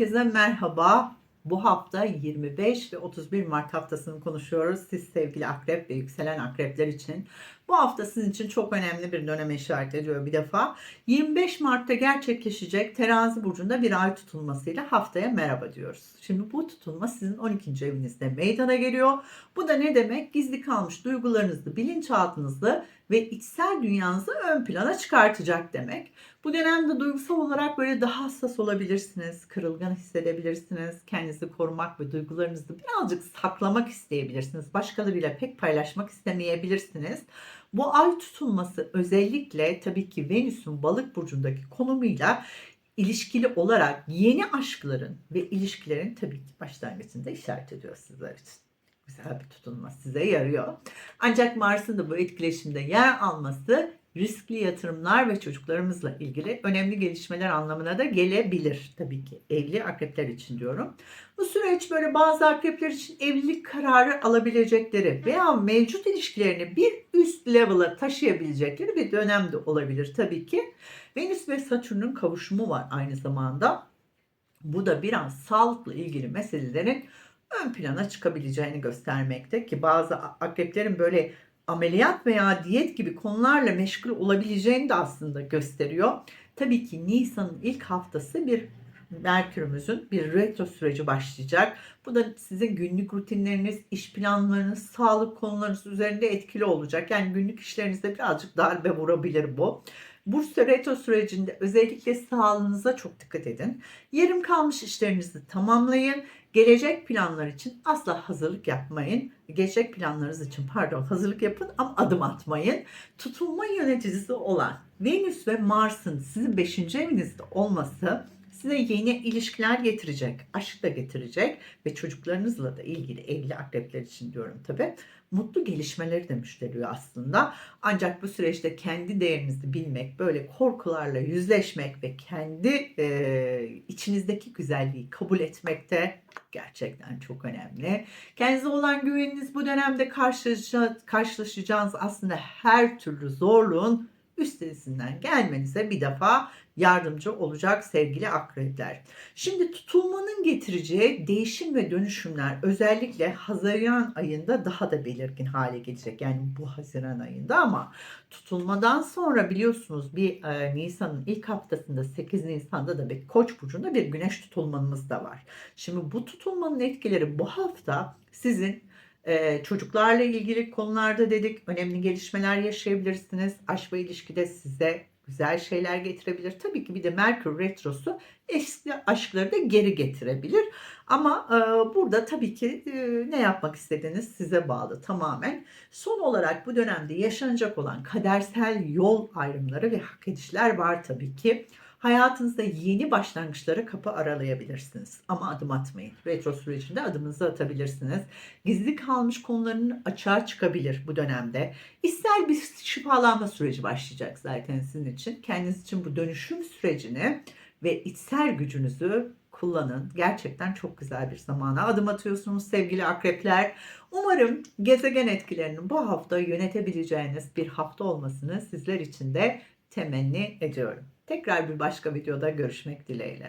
Herkese merhaba. Bu hafta 25 ve 31 Mart haftasını konuşuyoruz. Siz sevgili akrep ve yükselen akrepler için. Bu hafta sizin için çok önemli bir döneme işaret ediyor bir defa. 25 Mart'ta gerçekleşecek terazi burcunda bir ay tutulmasıyla haftaya merhaba diyoruz. Şimdi bu tutulma sizin 12. evinizde meydana geliyor. Bu da ne demek? Gizli kalmış duygularınızı, bilinçaltınızı ve içsel dünyanızı ön plana çıkartacak demek. Bu dönemde duygusal olarak böyle daha hassas olabilirsiniz, kırılgan hissedebilirsiniz, kendinizi korumak ve duygularınızı birazcık saklamak isteyebilirsiniz. Başkalarıyla pek paylaşmak istemeyebilirsiniz. Bu ay tutulması özellikle tabii ki Venüs'ün balık burcundaki konumuyla ilişkili olarak yeni aşkların ve ilişkilerin tabii ki başlangıcında işaret ediyor sizler için. Güzel bir tutulma size yarıyor. Ancak Mars'ın da bu etkileşimde yer alması riskli yatırımlar ve çocuklarımızla ilgili önemli gelişmeler anlamına da gelebilir tabii ki. Evli akrepler için diyorum. Bu süreç böyle bazı akrepler için evlilik kararı alabilecekleri veya mevcut ilişkilerini bir üst level'a taşıyabilecekleri bir dönemde olabilir tabii ki. Venüs ve Satürn'ün kavuşumu var aynı zamanda. Bu da biraz sağlıkla ilgili meselelerin ön plana çıkabileceğini göstermekte ki bazı akreplerin böyle ameliyat veya diyet gibi konularla meşgul olabileceğini de aslında gösteriyor. Tabii ki Nisan'ın ilk haftası bir Merkür'ümüzün bir retro süreci başlayacak. Bu da sizin günlük rutinleriniz, iş planlarınız, sağlık konularınız üzerinde etkili olacak. Yani günlük işlerinizde birazcık darbe vurabilir bu. Bursa retro sürecinde özellikle sağlığınıza çok dikkat edin. Yarım kalmış işlerinizi tamamlayın. Gelecek planlar için asla hazırlık yapmayın. Gelecek planlarınız için pardon hazırlık yapın ama adım atmayın. Tutulma yöneticisi olan Venüs ve Mars'ın sizin 5. evinizde olması size yeni ilişkiler getirecek, aşk da getirecek ve çocuklarınızla da ilgili evli akrepler için diyorum tabi mutlu gelişmeleri de müşteriyor aslında. Ancak bu süreçte kendi değerinizi bilmek, böyle korkularla yüzleşmek ve kendi e, içinizdeki güzelliği kabul etmek de gerçekten çok önemli. Kendinize olan güveniniz bu dönemde karşılaşacağınız aslında her türlü zorluğun üstesinden gelmenize bir defa yardımcı olacak sevgili akrepler. Şimdi tutulmanın getireceği değişim ve dönüşümler özellikle Haziran ayında daha da belirgin hale gelecek. Yani bu Haziran ayında ama tutulmadan sonra biliyorsunuz bir e, Nisan'ın ilk haftasında 8 Nisan'da da bir Koç burcunda bir güneş tutulmanımız da var. Şimdi bu tutulmanın etkileri bu hafta sizin çocuklarla ilgili konularda dedik önemli gelişmeler yaşayabilirsiniz. Aşk ve ilişkide size güzel şeyler getirebilir. Tabii ki bir de Merkür Retrosu eski aşkları da geri getirebilir. Ama e, burada tabii ki e, ne yapmak istediğiniz size bağlı tamamen. Son olarak bu dönemde yaşanacak olan kadersel yol ayrımları ve hak edişler var tabii ki. Hayatınızda yeni başlangıçlara kapı aralayabilirsiniz. Ama adım atmayın. Retro sürecinde adımınızı atabilirsiniz. Gizli kalmış konuların açığa çıkabilir bu dönemde. İster bir şifalanma süreci başlayacak zaten sizin için. Kendiniz için bu dönüşüm sürecini ve içsel gücünüzü kullanın. Gerçekten çok güzel bir zamana adım atıyorsunuz sevgili akrepler. Umarım gezegen etkilerinin bu hafta yönetebileceğiniz bir hafta olmasını sizler için de temenni ediyorum. Tekrar bir başka videoda görüşmek dileğiyle.